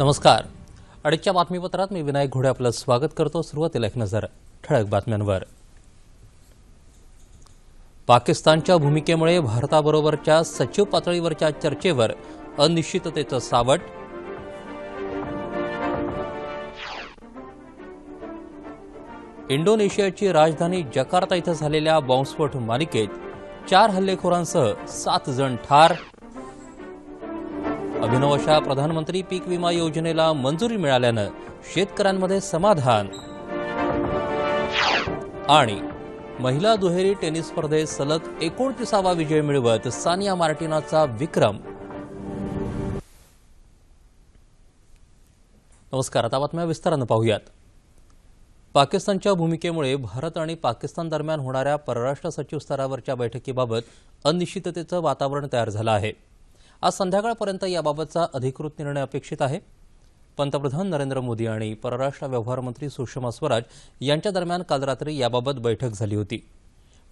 नमस्कार. अडीचच्या बातमीपत्रात मी विनायक घोडे आपलं स्वागत करतो. सुरुवातीला एक नजर ठळक बातम्यांवर. पाकिस्तानच्या भूमिकेमुळे भारताबरोबरच्या सचिव पातळीवरच्या चर्चेवर अनिश्चिततेचं सावट. इंडोनेशियाची राजधानी जकार्ता इथं झालेल्या बॉम्बस्फोट मालिकेत चार हल्लेखोरांसह सात जण ठार. अभिनव अशा प्रधानमंत्री पीक विमा योजनेला मंजुरी मिळाल्यानं शेतकऱ्यांमध्ये समाधान. आणि महिला दुहेरी टेनिस स्पर्धेत सलग एकोणतीसावा विजय मिळवत सानिया मार्टिनाचा विक्रम. नमस्कार आता बातम्या विस्तारानं पाहूयात. पाकिस्तानच्या भूमिकेमुळे भारत आणि पाकिस्तान दरम्यान होणाऱ्या परराष्ट्र सचिव स्तरावरच्या बैठकीबाबत अनिश्चिततेचं वातावरण तयार झालं आहे. आज संध्याकाळपर्यंत याबाबतचा अधिकृत निर्णय अपेक्षित आहे. पंतप्रधान नरेंद्र मोदी आणि परराष्ट्र व्यवहार मंत्री सुषमा स्वराज यांच्या दरम्यान काल रात्री याबाबत बैठक झाली होती.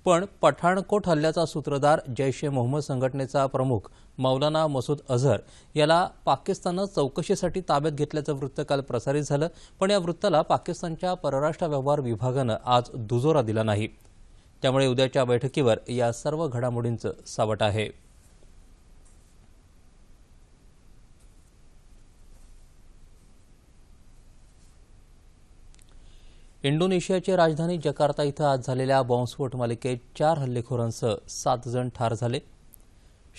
पण पठाणकोट हल्ल्याचा सूत्रधार जैश ए मोहम्मद संघटनेचा प्रमुख मौलाना मसूद अझहर याला पाकिस्ताननं चौकशीसाठी ताब्यात घेतल्याचं वृत्त काल प्रसारित झालं पण या वृत्ताला पाकिस्तानच्या परराष्ट्र व्यवहार विभागानं आज दुजोरा दिला नाही. त्यामुळे उद्याच्या बैठकीवर या सर्व घडामोडींचं सावट आहे. इंडोनेशियाची राजधानी जकार्ता इथं आज झालेल्या बॉम्बस्फोट मालिकेत चार हल्लेखोरांसह सात जण ठार झाले.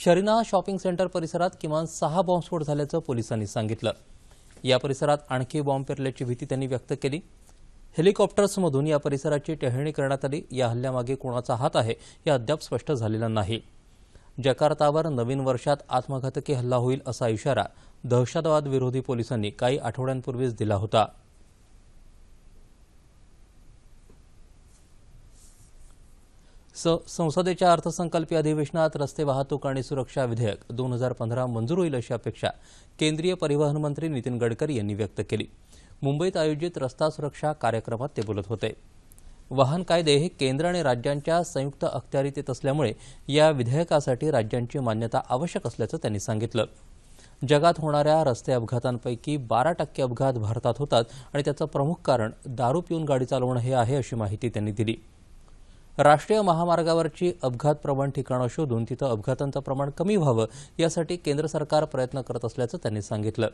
शरीना शॉपिंग सेंटर परिसरात किमान सहा बॉम्बस्फोट झाल्याचं पोलिसांनी सांगितलं. या परिसरात आणखी बॉम्ब पेरल्याची भीती त्यांनी व्यक्त केली. हेलिकॉप्टर्समधून या परिसराची टेहळणी करण्यात आली. या हल्ल्यामागे कोणाचा हात आहे हे अद्याप स्पष्ट झालेलं नाही. जकार्तावर नवीन वर्षात आत्मघातकी हल्ला होईल असा इशारा दहशतवाद विरोधी पोलिसांनी काही आठवड्यांपूर्वीच दिला होता. संसदेच्या अर्थसंकल्पीय अधिवेशनात रस्ते वाहतूक आणि सुरक्षा विधेयक दोन हजार पंधरा मंजूर होईल अशी अपेक्षा केंद्रीय परिवहन मंत्री नितीन गडकरी यांनी व्यक्त केली. मुंबईत आयोजित रस्ता सुरक्षा कार्यक्रमात ते बोलत होते. वाहन कायदे हे केंद्र आणि राज्यांच्या संयुक्त अखत्यारीत येत असल्यामुळे या विधेयकासाठी राज्यांची मान्यता आवश्यक असल्याचं त्यांनी सांगितलं. जगात होणाऱ्या रस्ते अपघातांपैकी बारा टक्के अपघात भारतात होतात आणि त्याचं प्रमुख कारण दारू पिऊन गाडी चालवणं हे आहे अशी माहिती त्यांनी दिली. राष्ट्रीय महामार्गावरची अपघात प्रमाण ठिकाणं शोधून तिथं अपघातांचं प्रमाण कमी व्हावं यासाठी केंद्र सरकार प्रयत्न करत असल्याचं त्यांनी सांगितलं.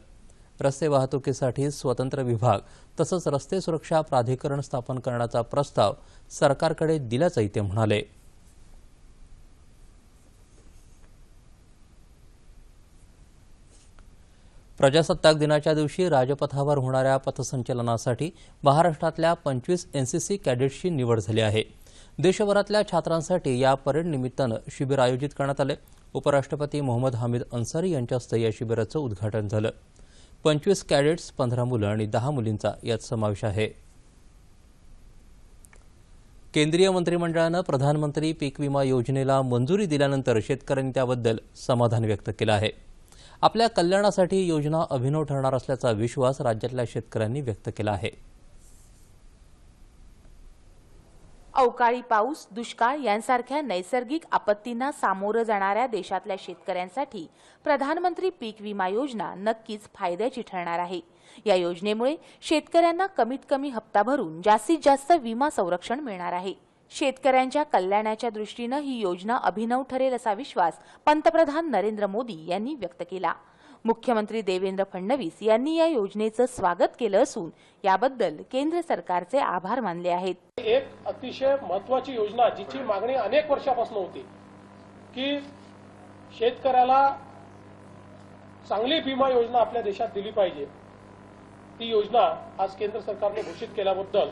रस्ते वाहतुकीसाठी स्वतंत्र विभाग तसंच रस्ते सुरक्षा प्राधिकरण स्थापन करण्याचा प्रस्ताव सरकारकडे दिल्याचंही ते म्हणाले. प्रजासत्ताक दिनाच्या दिवशी राजपथावर होणाऱ्या पथसंचलनासाठी महाराष्ट्रातल्या पंचवीस एनसीसी कॅडेट्सची निवड झाली आहे. देशभरातल्या छात्रांसाठी या परेड निमित्तानं शिबिर आयोजित करण्यात आले. उपराष्ट्रपती मोहम्मद हामिद अन्सारी यांच्या हस्ते या शिबिराचं उद्घाटन झालं. पंचवीस कॅडेट्स पंधरा मुलं आणि दहा मुलींचा यात समावेश आहे. केंद्रीय मंत्रिमंडळानं प्रधानमंत्री पीक विमा योजनेला मंजुरी दिल्यानंतर शेतकऱ्यांनी त्याबद्दल समाधान व्यक्त केलं आहे. आपल्या कल्याणासाठी योजना अभिनव ठरणार असल्याचा विश्वास राज्यातल्या शेतकऱ्यांनी व्यक्त केला आहे. अवकाळी पाऊस दुष्काळ यांसारख्या नैसर्गिक आपत्तींना सामोरं जाणाऱ्या देशातल्या शेतकऱ्यांसाठी प्रधानमंत्री पीक विमा योजना नक्कीच फायद्याची ठरणार आहे. या योजनेमुळे शेतकऱ्यांना कमीत कमी हप्ता भरून जास्तीत जास्त विमा संरक्षण मिळणार आहे. शेतकऱ्यांच्या कल्याणाच्या दृष्टीनं ही योजना अभिनव ठरेल असा विश्वास पंतप्रधान नरेंद्र मोदी यांनी व्यक्त केला. मुख्यमंत्री देवेंद्र फडणवीस यांनी या योजनेचं स्वागत केलं असून याबद्दल केंद्र सरकारचे आभार मानले आहेत. एक अतिशय महत्वाची योजना जिची मागणी अनेक वर्षापासून होती की शेतकऱ्याला चांगली विमा योजना आपल्या देशात दिली पाहिजे. ती योजना आज केंद्र सरकारने घोषित केल्याबद्दल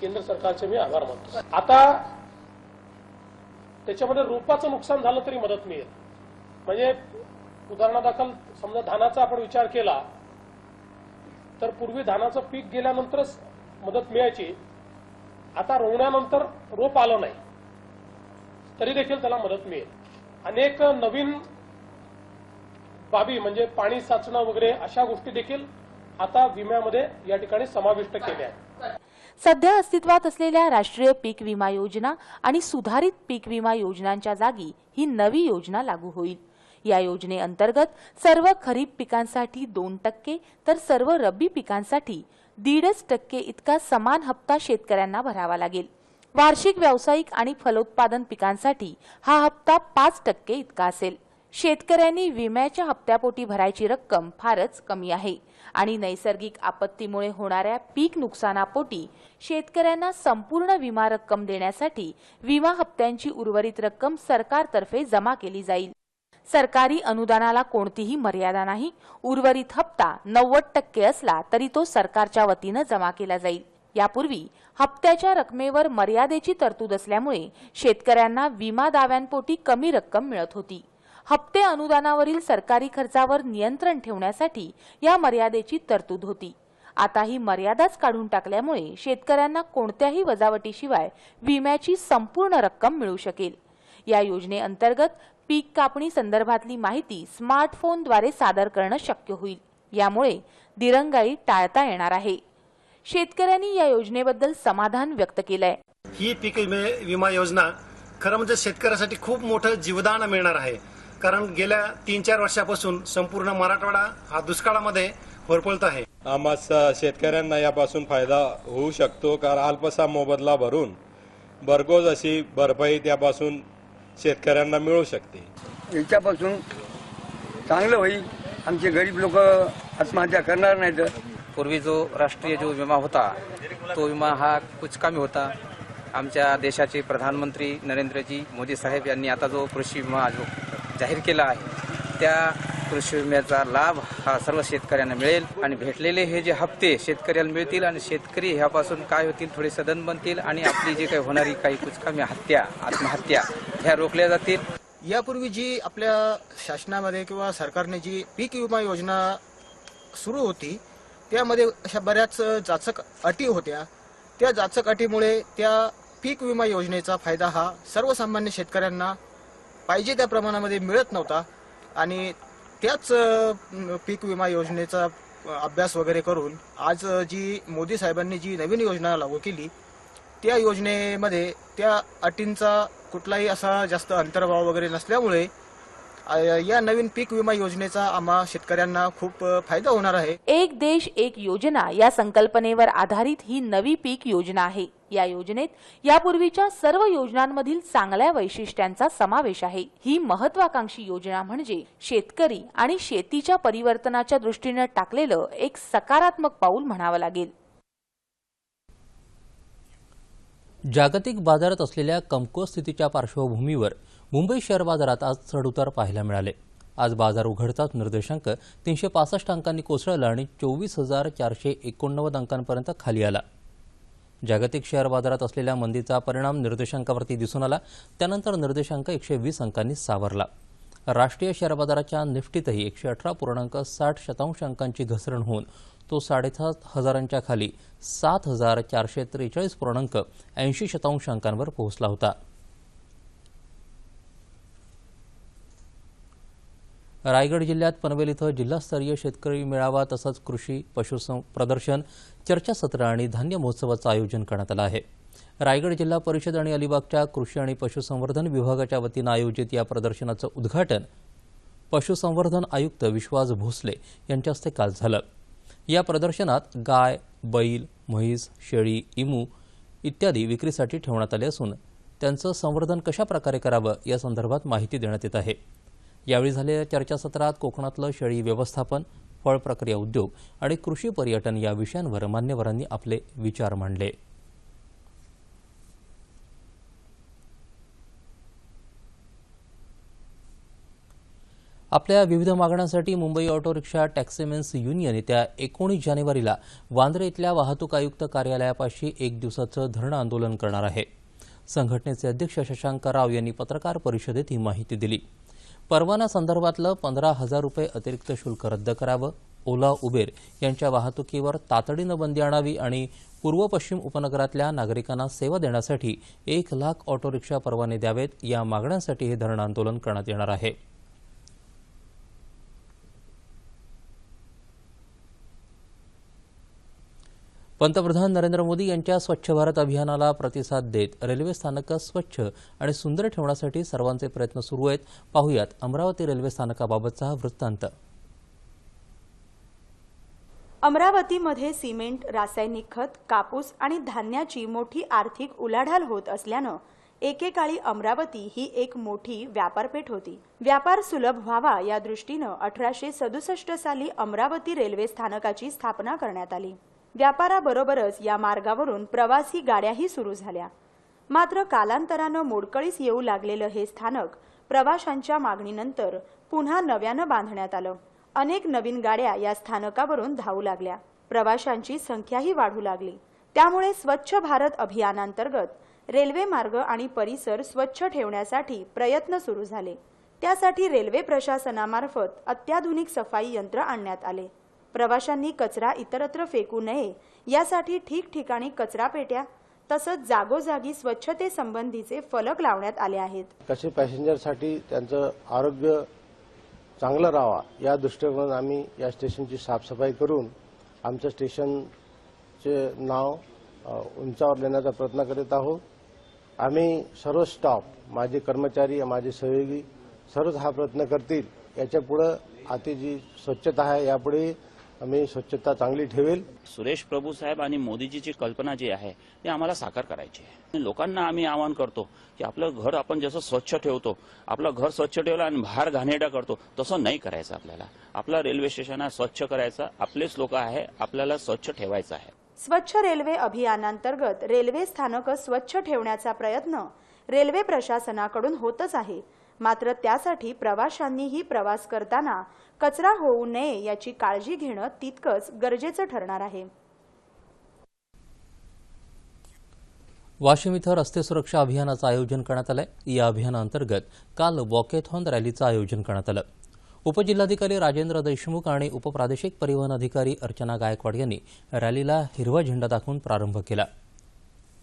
केंद्र सरकारचे मी आभार मानतो. आता त्याच्यामध्ये रोपाचं नुकसान झालं तरी मदत मिळेल. म्हणजे उदाहरणादाखल समजा धानाचा आपण विचार केला तर पूर्वी धानाचं पीक गेल्यानंतरच मदत मिळायची. आता रोवण्यानंतर रोप आलं नाही. तरी देखील त्याला मदत मिळेल. अनेक नवीन बाबी म्हणजे पाणी साचणं वगैरे अशा गोष्टी देखील आता विम्यामध्ये या ठिकाणी समाविष्ट केल्या आहेत. सध्या अस्तित्वात असलेल्या राष्ट्रीय पीक विमा योजना आणि सुधारित पीक विमा योजनांच्या जागी ही नवी योजना लागू होईल. या योजनेअंतर्गत सर्व खरीप पिकांसाठी दोन टक्के तर सर्व रब्बी पिकांसाठी दीडच टक्के इतका समान हप्ता शेतकऱ्यांना भरावा लागेल. वार्षिक व्यावसायिक आणि फलोत्पादन पिकांसाठी हा हप्ता पाच टक्के इतका असेल. शेतकऱ्यांनी विम्याच्या हप्त्यापोटी भरायची रक्कम फारच कमी आहे आणि नैसर्गिक आपत्तीमुळे होणाऱ्या पीक नुकसानापोटी शेतकऱ्यांना संपूर्ण विमा रक्कम देण्यासाठी विमा हप्त्यांची उर्वरित रक्कम सरकारतर्फे जमा केली जाईल. सरकारी अनुदानाला कोणतीही मर्यादा नाही. उर्वरित हप्ता नव्वद टक्के असला तरी तो सरकारच्या वतीनं जमा केला जाईल. यापूर्वी हप्त्याच्या रकमेवर मर्यादेची तरतूद असल्यामुळे शेतकऱ्यांना विमा दाव्यांपोटी कमी रक्कम मिळत होती. हप्ते अनुदानावरील सरकारी खर्चावर नियंत्रण ठेवण्यासाठी या मर्यादेची तरतूद होती. आता ही मर्यादाच काढून टाकल्यामुळे शेतकऱ्यांना कोणत्याही वजावटीशिवाय विम्याची संपूर्ण रक्कम मिळू शकेल. या योजनेअंतर्गत पीक कापणी संदर्भातली माहिती स्मार्टफोनद्वारे सादर करणं शक्य होईल. यामुळे दिरंगाई टाळता येणार आहे. शेतकऱ्यांनी या योजनेबद्दल समाधान व्यक्त केलंय. ही पीक विमे- विमा योजना खरं म्हणजे शेतकऱ्यासाठी खूप मोठं जीवदान मिळणार आहे. कारण गेल्या तीन चार वर्षापासून संपूर्ण मराठवाडा हा दुष्काळामध्ये होरपळत आहे. आम्हा शेतकऱ्यांना यापासून फायदा होऊ शकतो कारण अल्पसा मोबदला भरून भरघोस अशी भरपाई त्यापासून शेतकऱ्यांना मिळू शकते. याच्यापासून चांगलं होईल. आमचे गरीब लोक आत्महत्या करणार नाहीत. पूर्वी जो राष्ट्रीय जो विमा होता तो विमा हा कुछ कमी होता. आमच्या देशाचे प्रधानमंत्री नरेंद्रजी मोदी साहेब यांनी आता जो कृषी विमा जो जाहीर केला आहे त्या कृषी विम्याचा लाभ हा सर्व शेतकऱ्यांना मिळेल आणि भेटलेले हे जे हप्ते शेतकऱ्याला मिळतील आणि शेतकरी ह्यापासून काय होतील थोडे सदन बनतील आणि आपली जी काही होणारी काही कुचकामी हत्या आत्महत्या ह्या रोखल्या जातील. यापूर्वी जी आपल्या शासनामध्ये किंवा सरकारने जी पीक विमा योजना सुरू होती त्यामध्ये अशा बऱ्याच जाचक अटी होत्या. त्या जाचक अटीमुळे त्या पीक विमा योजनेचा फायदा हा सर्वसामान्य शेतकऱ्यांना पाहिजे त्या प्रमाणामध्ये मिळत नव्हता आणि त्याच पीक विमा योजनेचा अभ्यास वगैरे करून आज जी मोदी साहेबांनी जी नवीन योजना लागू केली त्या योजनेमध्ये त्या अटींचा कुठलाही असा जास्त अंतर्भाव वगैरे नसल्यामुळे या नवीन पीक विमा योजनेचा आम्हा शेतकऱ्यांना खूप फायदा होणार आहे. एक देश एक योजना या संकल्पनेवर आधारित ही नवी पीक योजना आहे. या योजनेत यापूर्वीच्या सर्व योजनांमधील चांगल्या वैशिष्ट्यांचा समावेश आहे. ही महत्वाकांक्षी योजना म्हणजे शेतकरी आणि शेतीच्या परिवर्तनाच्या दृष्टीनं टाकलेलं एक सकारात्मक पाऊल म्हणावं लागेल. जागतिक बाजारात असलेल्या कमकुवत स्थितीच्या पार्श्वभूमीवर मुंबई शेअर बाजारात आज चढउतार पाहायला मिळाले. आज बाजार उघडताच निर्देशांक तीनशे पासष्ट अंकांनी कोसळला आणि चोवीस हजार चारशे एकोणनव्वद अंकांपर्यंत खाली आला. जागतिक शेअर बाजारात असलेल्या मंदीचा परिणाम निर्देशांकावरती दिसून आला. त्यानंतर निर्देशांक एकशे वीस अंकांनी सावरला. राष्ट्रीय शेअर बाजाराच्या निफ्टीतही एकशे अठरा पूर्णांक साठ शतांश अंकांची घसरण होऊन तो साडेसात हजारांच्या खाली सात हजार चारशे त्रेचाळीस पूर्णांक ऐंशी शतांश अंकांवर पोहोचला होता. रायगड जिल्ह्यात पनवेल इथं जिल्हास्तरीय शेतकरी मेळावा तसंच कृषी पशुसं प्रदर्शन चर्चासत्र आणि धान्य महोत्सवाचं आयोजन करण्यात आलं आहे. रायगड जिल्हा परिषद आणि अलिबागच्या कृषी आणि पशुसंवर्धन विभागाच्या वतीनं आयोजित या प्रदर्शनाचं उद्घाटन पशुसंवर्धन आयुक्त विश्वास भोसले यांच्या हस्ते काल झालं. या प्रदर्शनात गाय बैल म्हैस शेळी इमू इत्यादी विक्रीसाठी ठेवण्यात आले असून त्यांचं संवर्धन कशा प्रकारे करावं या संदर्भात माहिती देण्यात येत आहे. यावेळी झालेल्या चर्चासत्रात कोकणातलं शेळी व्यवस्थापन फळ प्रक्रिया उद्योग आणि कृषी पर्यटन या विषयांवर मान्यवरांनी आपले विचार मांडले. आपल्या विविध मागण्यांसाठी Mumbai auto rickshaw taximen's union येत्या एकोणीस जानेवारीला वांद्रे इथल्या वाहतूक आयुक्त कार्यालयापाशी एक दिवसाचं धरणं आंदोलन करणार आहे. संघटनेचे अध्यक्ष शशांक राव यांनी पत्रकार परिषदेत ही माहिती दिली. परवाना संदर्भातलं पंधरा हजार रुपये अतिरिक्त शुल्क रद्द करावं. ओला उबेर यांच्या वाहतुकीवर तातडीनं बंदी आणावी आणि पूर्व पश्चिम उपनगरातल्या नागरिकांना सेवा देण्यासाठी एक लाख ऑटो रिक्षा परवाने द्यावेत या मागण्यांसाठी हे धरणं आंदोलन करण्यात येणार आहे. पंतप्रधान नरेंद्र मोदी यांच्या स्वच्छ भारत अभियानाला प्रतिसाद देत रेल्वे स्थानकं स्वच्छ आणि सुंदर ठेवण्यासाठी सर्वांचे प्रयत्न सुरू आहेत. पाहुयात अमरावती रेल्वे स्थानकाबाबतचा हा वृत्तांत. अमरावतीमध्ये सिमेंट रासायनिक खत कापूस आणि धान्याची मोठी आर्थिक उलाढाल होत असल्यानं एकेकाळी अमरावती ही एक मोठी व्यापारपेठ होती. व्यापार सुलभ व्हावा या दृष्टीनं अठराशे सदुसष्ट साली अमरावती रेल्वे स्थानकाची स्थापना करण्यात आली. व्यापाराबरोबरच या मार्गावरून प्रवासी गाड्याही सुरू झाल्या. मात्र कालांतरानं मोडकळीस येऊ लागलेलं हे स्थानक प्रवाशांच्या मागणीनंतर पुन्हा नव्यानं बांधण्यात आलं. अनेक नवीन गाड्या या स्थानकावरून धावू लागल्या. प्रवाशांची संख्याही वाढू लागली. त्यामुळे स्वच्छ भारत अभियानांतर्गत रेल्वे मार्ग आणि परिसर स्वच्छ ठेवण्यासाठी प्रयत्न सुरू झाले. त्यासाठी रेल्वे प्रशासनामार्फत अत्याधुनिक सफाई यंत्र आणण्यात आले. प्रवाशांनी कचरा इतरत्र फेकू नये. यासाठी ठिकठिकाणी कचरा पेट्या तसंच जागोजागी स्वच्छतेसंबंधीचे फलक लावण्यात आले आहेत. कसे पॅसेंजरसाठी त्यांचं आरोग्य चांगलं राहावा या दृष्टिकोनातून आम्ही या स्टेशनची साफसफाई करून आमचं स्टेशनचे नाव उंचावर नेण्याचा प्रयत्न करीत आहोत. आम्ही सर्व स्टाफ माझे कर्मचारी माझे सहयोगी सर्वच हा प्रयत्न करतील. याच्या पुढं आता जी स्वच्छता आहे. यापुढे आम्ही स्वच्छता चांगली ठेवेल. सुरेश प्रभू साहेब आणि मोदीजीची कल्पना जी आहे ती आम्हाला साकार करायची आहे. लोकांना आम्ही आवाहन करतो की आपलं घर आपण जसं स्वच्छ ठेवतो आपलं घर स्वच्छ ठेवलं आणि बाहेर घाणेरडा करतो तसं नाही करायचं आपल्याला. आपलं रेल्वे स्टेशन आहे स्वच्छ करायचं आपलेच लोक आहे आपल्याला स्वच्छ ठेवायचं आहे. स्वच्छ रेल्वे अभियानांतर्गत रेल्वे स्थानकं स्वच्छ ठेवण्याचा प्रयत्न रेल्वे प्रशासनाकडून होतच आहे. मात्र त्यासाठी प्रवाशांनीही प्रवास करताना कचरा होऊ नये याची काळजी घेणं तितकंच गरजेचं ठरणार आहे. वाशिम इथं रस्ते सुरक्षा अभियानाचं आयोजन करण्यात आलंय. या अभियानाअंतर्गत काल वॉकेथॉन रॅलीचं आयोजन करण्यात आलं. उपजिल्हाधिकारी राजेंद्र देशमुख आणि उपप्रादेशिक परिवहन अधिकारी अर्चना गायकवाड यांनी रॅलीला हिरवा झेंडा दाखवून प्रारंभ केला.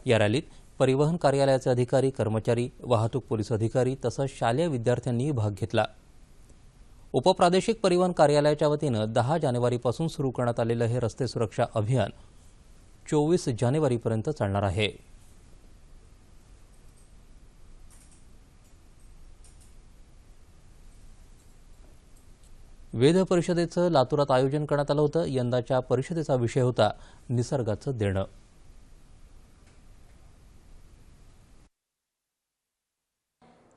या रॅलीत परिवहन कार्यालयाचे अधिकारी कर्मचारी वाहतूक पोलीस अधिकारी तसंच शालेय विद्यार्थ्यांनीही भाग घेतला. उपप्रादेशिक परिवहन कार्यालयाच्या वतीनं दहा जानेवारीपासून सुरू करण्यात आलेलं हे रस्ते सुरक्षा अभियान चोवीस जानेवारीपर्यंत चालणार आहे. वेद परिषदेचं लातूरात आयोजन करण्यात आलं होतं. यंदाच्या परिषदेचा विषय होता निसर्गाचं देणं.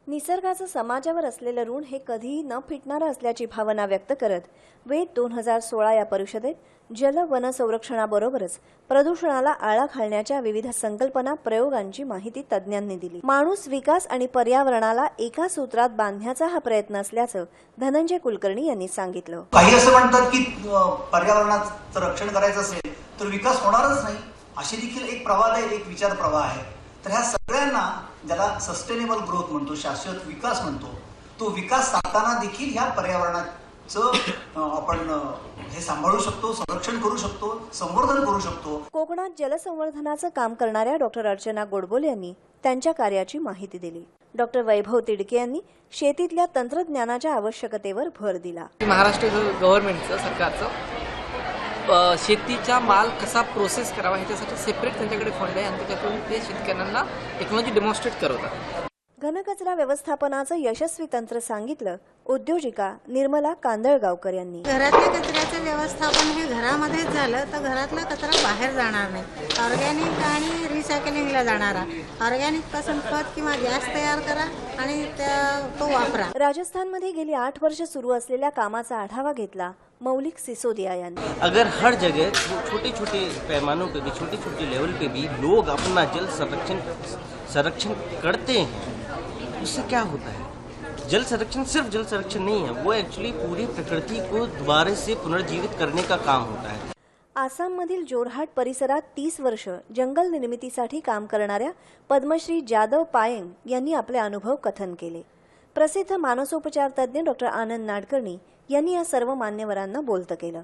निसर्गाचं समाजावर असलेलं ऋण हे कधीही न फिटणारं असल्याची भावना व्यक्त करत वेद दोन हजार सोळा या परिषदेत जल वन संरक्षणाबरोबरच प्रदूषणाला आळा घालण्याच्या विविध संकल्पना प्रयोगांची माहिती तज्ज्ञांनी दिली. माणूस विकास आणि पर्यावरणाला एका सूत्रात बांधण्याचा हा प्रयत्न असल्याचं धनंजय कुलकर्णी यांनी सांगितलं. काही असं म्हणतात की पर्यावरणाचं रक्षण करायचं असेल तर विकास होणारच नाही अशी देखील एक प्रवाह आहे एक विचार प्रवाह आहे. तर ह्या सगळ्यांना ज्याला सस्टेनेबल ग्रोथ म्हणतो शाश्वत विकास म्हणतो तो विकास साधताना देखील ह्या पर्यावरणाचं आपण हे सांभाळू शकतो संरक्षण करू शकतो संवर्धन करू शकतो. कोकणात जलसंवर्धनाचं काम करणाऱ्या डॉक्टर अर्चना गोडबोले यांनी त्यांच्या कार्याची माहिती दिली. डॉक्टर वैभव तिडके यांनी शेतीतल्या तंत्रज्ञानाच्या आवश्यकतेवर भर दिला. महाराष्ट्र गव्हर्नमेंटचं सरकारचं शेतीचा माल कसा प्रोसेस करावा ह्याच्यासाठी सेपरेट त्यांच्याकडे फंड आहे आणि त्याच्याकडून ते शेतकऱ्यांना टेक्नॉलॉजी म्हणजे डेमॉन्स्ट्रेट करवतात. घनकचरा व्यवस्थापनाचं यशस्वी तंत्र सांगितलं उद्योजिका निर्मला कांदळगावकर यांनी. घरातल्या कचऱ्याचं व्यवस्थापन हे घरामध्येच झालं तर घरातला कचरा बाहेर जाणार नाही. ऑर्गॅनिक आणि रिसायकलिंगला जाणारा. ऑर्गॅनिकपासून खत किंवा गॅस तयार करा आणि त्या- तो वापरा. राजस्थानमध्ये गेली आठ वर्ष सुरू असलेल्या कामाचा आढावा घेतला मौलिक सिसोदिया यांनी. अगर हर जगह छोटे छोटे पैमानों पे भी छोटे छोटे लेवल पे भी लोग अपना जल संरक्षण संरक्षण करते हैं उससे क्या होता है? जल संरक्षण सिर्फ जल संरक्षण नहीं है वो एक्चुअली पूरी प्रकृति को दोबारा से पुनर्जीवित करने का काम होता है। आसाममधील जोरहाट परिसरात तीस वर्ष जंगल निर्मितीसाठी काम करणाऱ्या पद्मश्री जाधव पायंग यांनी आपले अनुभव कथन केले. प्रसिद्ध मानसोपचार तज्ज्ञ डॉक्टर आनंद नाडकर्णी यांनी या सर्व मान्यवरांना बोलतं केलं.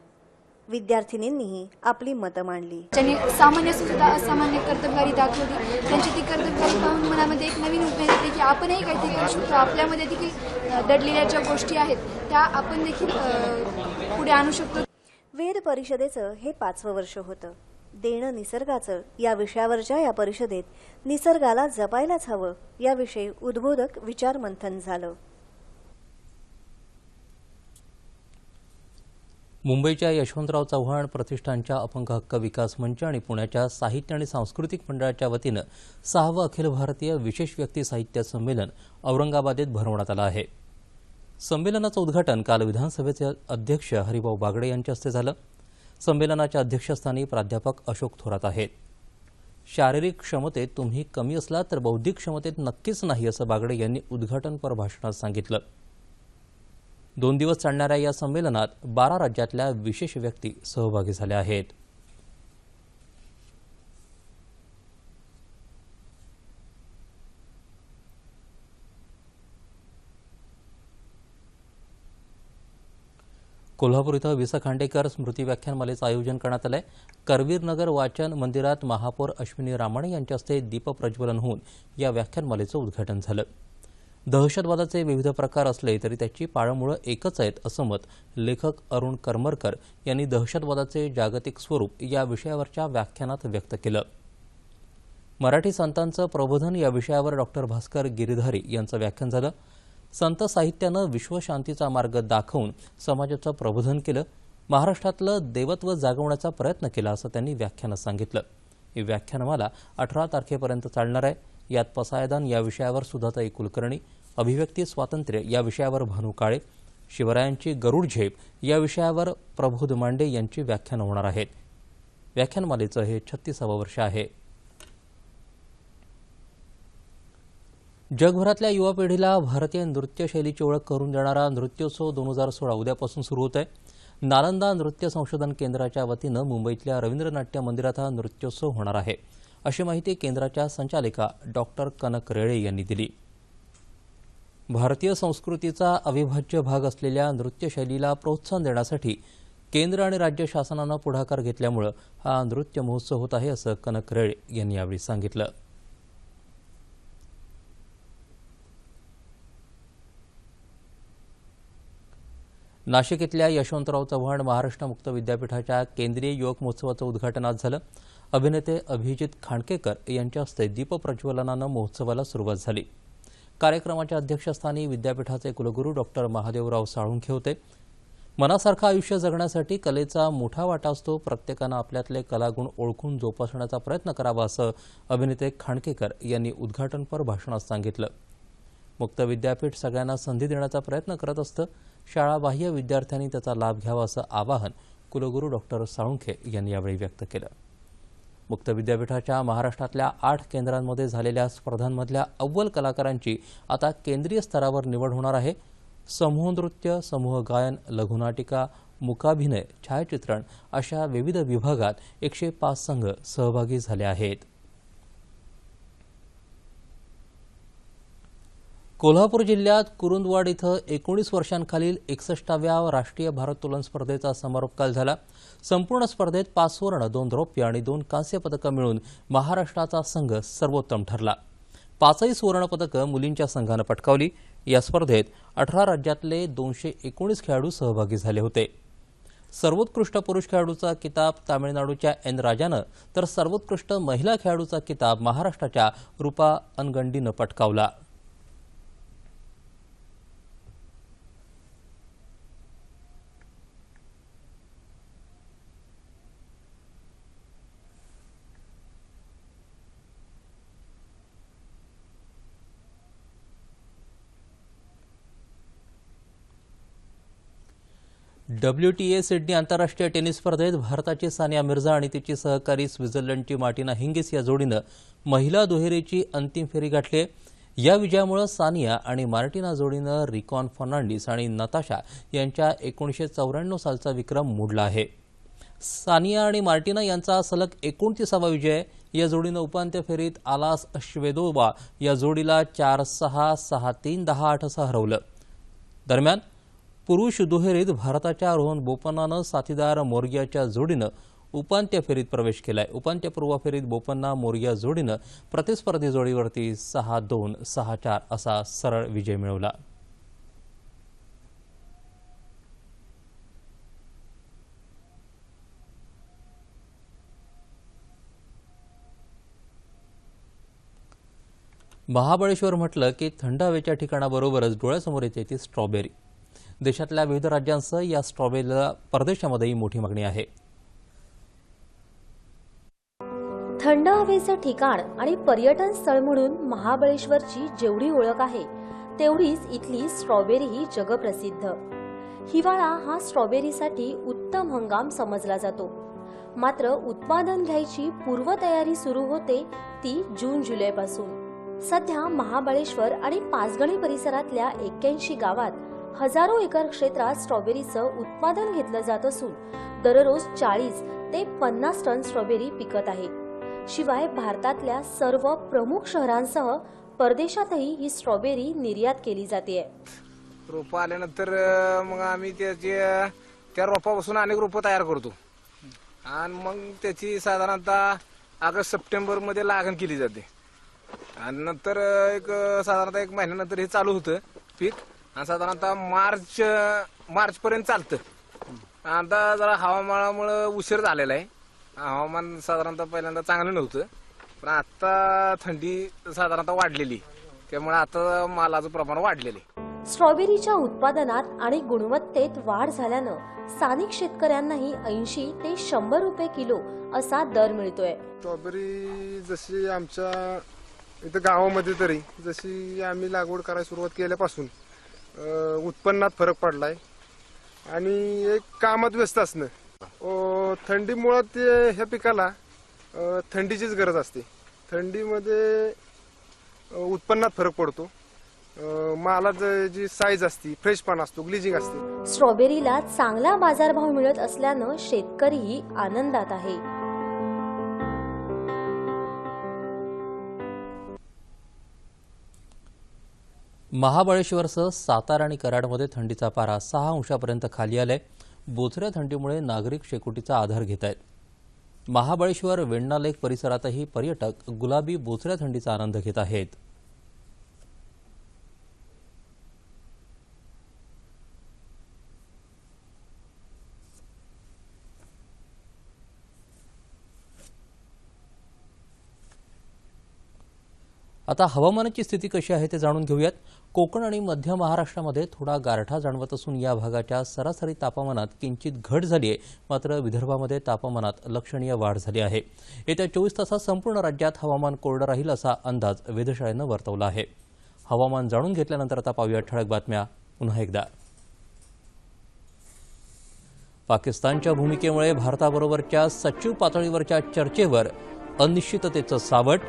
विद्यार्थिनींनीही आपली मतं मांडली. ज्यांनी सामान्य सुद्धा असामान्य कर्तबगारी दाखवली त्यांची ती कर्तबगारी पाहून मनामध्ये एक नवीन उमेद येते की आपणही काहीतरी करू शकतो. आपल्यामध्ये देखील दडलेल्या ज्या गोष्टी आहेत त्या आपण देखील पुढे आणू शकतो. वेद परिषदेचं हे पाचवं वर्ष होतं. देणं निसर्गाचं या विषयावरच्या या परिषदेत निसर्गाला जपायलाच हवं याविषयी उद्बोधक विचारमंथन झालं. मुंबईच्या यशवंतराव चव्हाण प्रतिष्ठानच्या अपंग हक्क विकास मंच आणि पुण्याच्या साहित्य आणि सांस्कृतिक मंडळाच्या वतीनं सहावं अखिल भारतीय विशेष व्यक्ती साहित्य संमेलन औरंगाबादेत भरवण्यात आलं आहे. संमेलनाचं उद्घाटन काल विधानसभेचे अध्यक्ष हरिभाऊ बागडे यांच्या हस्ते झालं. संमेलनाच्या अध्यक्षस्थानी प्राध्यापक अशोक थोरात आहेत. शारीरिक क्षमतेत तुम्ही कमी असला तर बौद्धिक क्षमतेत नक्कीच नाही असं बागडे यांनी उद्घाटनपर भाषणात सांगितलं. दोन दिवस चालणाऱ्या या संमेलनात बारा राज्यातल्या विशेष व्यक्ती सहभागी झाल्या आहेत. कोल्हापूर इथं विस खांडेकर स्मृती व्याख्यानमालेचं आयोजन करण्यात आलंय. करवीरनगर वाचन मंदिरात महापौर अश्विनी रामाणे यांच्या हस्ते दीपप्रज्वलन होऊन या व्याख्यानमालेचं उद्घाटन झालं. दहशतवादाचे विविध प्रकार असले तरी त्याची पाळंमुळं एकच आहेत असं मत लेखक अरुण करमरकर यांनी दहशतवादाचे जागतिक स्वरूप या विषयावरच्या व्याख्यानात व्यक्त केलं. मराठी संतांचं प्रबोधन या विषयावर डॉक्टर भास्कर गिरीधारी यांचं व्याख्यान झालं. संत साहित्यानं विश्वशांतीचा मार्ग दाखवून समाजाचं प्रबोधन केलं. महाराष्ट्रातलं देवत्व जागवण्याचा प्रयत्न केला असं त्यांनी व्याख्यानात सांगितलं. ही व्याख्यानमाला अठरा तारखेपर्यंत चालणार आहे. यात पसायदान या विषयावर सुधाताई कुलकर्णी अभिव्यक्ती स्वातंत्र्य या विषयावर भानू काळे शिवरायांची गरुड झेप या विषयावर प्रबोध मांडे यांची व्याख्यानं होणार आहेत. व्याख्यानमालेचं हे छत्तीसावं वर्ष आहे. जगभरातल्या युवा पिढीला भारतीय नृत्यशैलीची ओळख करून देणारा नृत्योत्सव दोन हजार सोळा उद्यापासून सुरू होत आहे नालंदा नृत्य संशोधन केंद्राच्या वतीनं मुंबईतल्या रवींद्र नाट्य मंदिरात हा नृत्योत्सव होणार आहे. अशी माहिती केंद्राच्या संचालिका डॉक्टर कनक रेळे यांनी दिली. भारतीय संस्कृतीचा अविभाज्य भाग असलेल्या नृत्यशैलीला प्रोत्साहन देण्यासाठी केंद्र आणि राज्य शासनानं पुढाकार घेतल्यामुळं हा नृत्य महोत्सव होत आहे असं कनक रेळे यांनी यावेळी सांगितलं. नाशिक इथल्या यशवंतराव चव्हाण महाराष्ट्र मुक्त विद्यापीठाच्या केंद्रीय युवक महोत्सवाचं उद्घाटन आज झालं. अभिनेते अभिजित खांडकेकर यांच्या हस्ते दीपप्रज्वलनानं महोत्सवाला सुरुवात झाली. कार्यक्रमाच्या अध्यक्षस्थानी विद्यापीठाचे कुलगुरू डॉक्टर महादेवराव साळुंखे होते. मनासारखं आयुष्य जगण्यासाठी कलेचा मोठा वाटा असतो. प्रत्येकानं आपल्यातले कलागुण ओळखून जोपासण्याचा प्रयत्न करावा असं अभिनेते खांडकेकर यांनी उद्घाटनपर भाषणात सांगितलं. मुक्त विद्यापीठ सगळ्यांना संधी देण्याचा प्रयत्न करत असतं. शाळाबाह्य विद्यार्थ्यांनी त्याचा लाभ घ्यावा असं आवाहन कुलगुरू डॉक्टर साळुंखे यांनी यावेळी व्यक्त केलं. मुक्त विद्यापीठाच्या महाराष्ट्रातल्या आठ केंद्रांमध्ये झालेल्या स्पर्धांमधल्या अव्वल कलाकारांची आता केंद्रीय स्तरावर निवड होणार आहे. समूह नृत्य समूह गायन लघुनाटिका मुकाभिनय छायाचित्रण अशा विविध विभागात एकशे पाच संघ सहभागी झाले आहेत. कोल्हापूर जिल्ह्यात कुरुंदवाड इथं एकोणीस वर्षांखालील एकसष्टाव्या राष्ट्रीय भारोत्तोलन स्पर्धेचा समारोप काल झाला. संपूर्ण स्पर्धेत पाच सुवर्ण दोन रौप्य आणि दोन कांस्य पदकं मिळून महाराष्ट्राचा संघ सर्वोत्तम ठरला. पाचही सुवर्ण पदकं मुलींच्या संघानं पटकावली. या स्पर्धेत अठरा राज्यातले दोनशे एकोणीस खेळाडू सहभागी झाले होते. सर्वोत्कृष्ट पुरुष खेळाडूचा किताब तामिळनाडूच्या एन राजानं तर सर्वोत्कृष्ट महिला खेळाडूचा किताब महाराष्ट्राच्या रुपा अनगंडीनं पटकावला. डब्ल्यू टी ए सिडनी आंतरराष्ट्रीय टेनिस स्पर्धेत भारताची सानिया मिर्झा आणि तिची सहकारी स्वित्झर्लंडची मार्टिना हिंगिस या जोडीनं महिला दुहेरीची अंतिम फेरी गाठली या विजयामुळे सानिया आणि मार्टिना जोडीनं रिकॉन फर्नांडिस आणि नताशा यांच्या एकोणीसशे चौऱ्याण्णव सालचा विक्रम मोडला आहे. सानिया आणि मार्टिना यांचा सलग एकोणतीसावा विजय या जोडीनं उपांत्य फेरीत आलास श्वेदोबा या जोडीला चार सहा सहा तीन दहा आठ असं हरवलं. दरम्यान पुरुष दुहेरीत भारताच्या रोहन बोपन्नानं साथीदार मोर्गियाच्या जोडीनं उपांत्य फेरीत प्रवेश केलाय. उपांत्यपूर्व फेरीत बोपन्ना मोर्गिया जोडीनं प्रतिस्पर्धी जोडीवरती सहा दोन सहा चार असा सरळ विजय मिळवला. महाबळेश्वर म्हटलं की थंड हवेच्या ठिकाणाबरोबरच डोळ्यासमोर येते ती स्ट्रॉबेरी. देशातल्या विविध राज्यांसह या स्ट्रॉबेरीला परदेशामध्येही मोठी मागणी आहे. थंड हवेचं ठिकाण आणि पर्यटन स्थळ म्हणून महाबळेश्वरची जेवढी ओळख आहे तेवढीच इथली स्ट्रॉबेरी ही जगप्रसिद्ध. हिवाळा हा स्ट्रॉबेरीसाठी उत्तम हंगाम समजला जातो. मात्र उत्पादन घ्यायची पूर्वतयारी सुरू होते ती जून जुलैपासून. सध्या महाबळेश्वर आणि पाचगणी परिसरातल्या एक्क्याऐंशी गावात हजारो एकर क्षेत्रात स्ट्रॉबेरीचं उत्पादन घेतलं जात असून दररोज चाळीस ते पन्नास टन स्ट्रॉबेरी पिकत आहे. शिवाय भारतातल्या सर्व प्रमुख शहरांसह परदेशातही ही स्ट्रॉबेरी निर्यात केली जाते. रोपं आल्यानंतर मग आम्ही त्याचे त्या रोपापासून अनेक रोपं तयार करतो. आणि मग त्याची साधारणतः ऑगस्ट सप्टेंबरमध्ये लागण केली जाते. आणि नंतर एक साधारणतः एक महिन्यानंतर हे चालू होतं पीक. आणि साधारणतः मार्च मार्च पर्यंत चालतं. आता जरा हवामानामुळं उशीर झालेला आहे. हवामान साधारणतः पहिल्यांदा चांगलं नव्हतं. पण आता थंडी साधारणतः वाढलेली. त्यामुळे आता मालाचं प्रमाण वाढलेलं आहे. स्ट्रॉबेरीच्या उत्पादनात आणि गुणवत्तेत वाढ झाल्यानं स्थानिक शेतकऱ्यांनाही ऐंशी ते शंभर रुपये किलो असा दर मिळतोय. स्ट्रॉबेरी जशी आमच्या इथं गावामध्ये तरी जशी आम्ही लागवड करायला सुरुवात केल्यापासून अं, उत्पन्नात फरक पडलाय. आणि एक कामात व्यस्त असणं. अं, थंडीमुळं ते ह्या पिकाला अं, थंडीचीच गरज असते. थंडीमध्ये अं, उत्पन्नात फरक पडतो. अं, मालात जी साईज असते फ्रेशपणा असतो ग्लिजिंग असते. स्ट्रॉबेरीला चांगला बाजारभाव मिळत असल्यानं शेतकरीही आनंदात आहे. महाबळेश्वरसह सातारा आणि कराडमध्ये थंडीचा पारा सहा अंशापर्यंत खाली आलाय. बोचऱ्या थंडीमुळे नागरिक शेकोटीचा आधार घेत आहेत महाबळेश्वर वेण्णा लेक परिसरातही पर्यटक गुलाबी बोचऱ्या थंडीचा आनंद घेत आहेत. आता हवामानाची स्थिती कशी आहे ते जाणून घेऊयात. कोकण आणि मध्य महाराष्ट्रामध्ये थोडा गारठा जाणवत असून या भागाच्या सरासरी तापमानात किंचित घट झाली आहे. मात्र विदर्भामध्ये तापमानात लक्षणीय वाढ झाली आहे. येत्या चोवीस तासात संपूर्ण राज्यात हवामान कोरडं राहील असा अंदाज वेधशाळेनं वर्तवला आहे. हवामान जाणून घेतल्यानंतर आता पाहूया ठळक बातम्या. पुन्हा एकदा. पाकिस्तानच्या भूमिकेमुळे भारताबरोबरच्या सचिव पातळीवरच्या चर्चेवर अनिश्चिततेचं सावट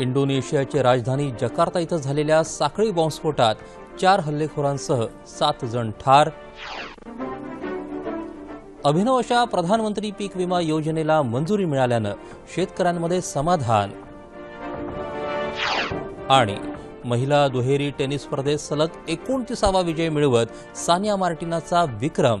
इंडोनेशियाची राजधानी जकार्ता इथं झालेल्या साखळी बॉम्बस्फोटात चार हल्लेखोरांसह सात जण ठार. अभिनव अशा प्रधानमंत्री पीक विमा योजनेला मंजुरी मिळाल्यानं शेतकऱ्यांमध्ये समाधान. आणि महिला दुहेरी टेनिस स्पर्धेत सलग एकोणतीसावा विजय मिळवत सानिया मार्टिनाचा विक्रम.